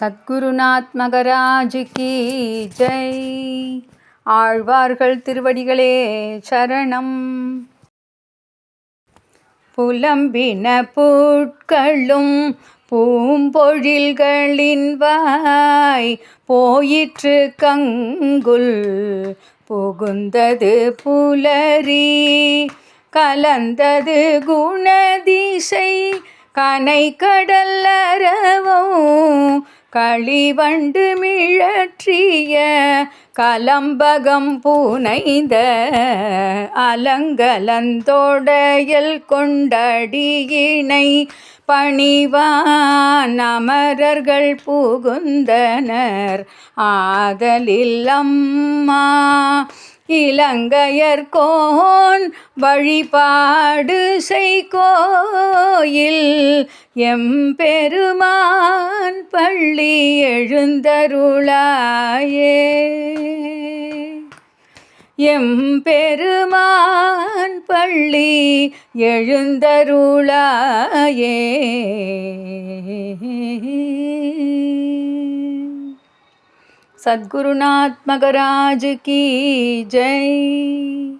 சத்குருநாத் மகராஜ் ஜெய். ஆழ்வார்கள் திருவடிகளே சரணம். புலம்பின பூட்களும் பூம்பொழில்களின் வாய் போயிற்று கங்குல். புகுந்தது புலரி கலந்தது குணதிசை கனை கடல்லறவும் களிவண்டு மிழற்றிய கலம்பகம் பூனைந்த அலங்கலந்தோடையல் கொண்டடியினை பணிவான் அமரர்கள் புகுந்தனர். ஆதலில் அம்மா இலங்கையர்கோன் வழிபாடு செய்கோயில். வான் பள்ளி எழுந்தருளாயே. எம் பெருமான் பள்ளி எழுந்தருளாயே. சத்குருநாத்மகராஜ் கீ. ஜெய்.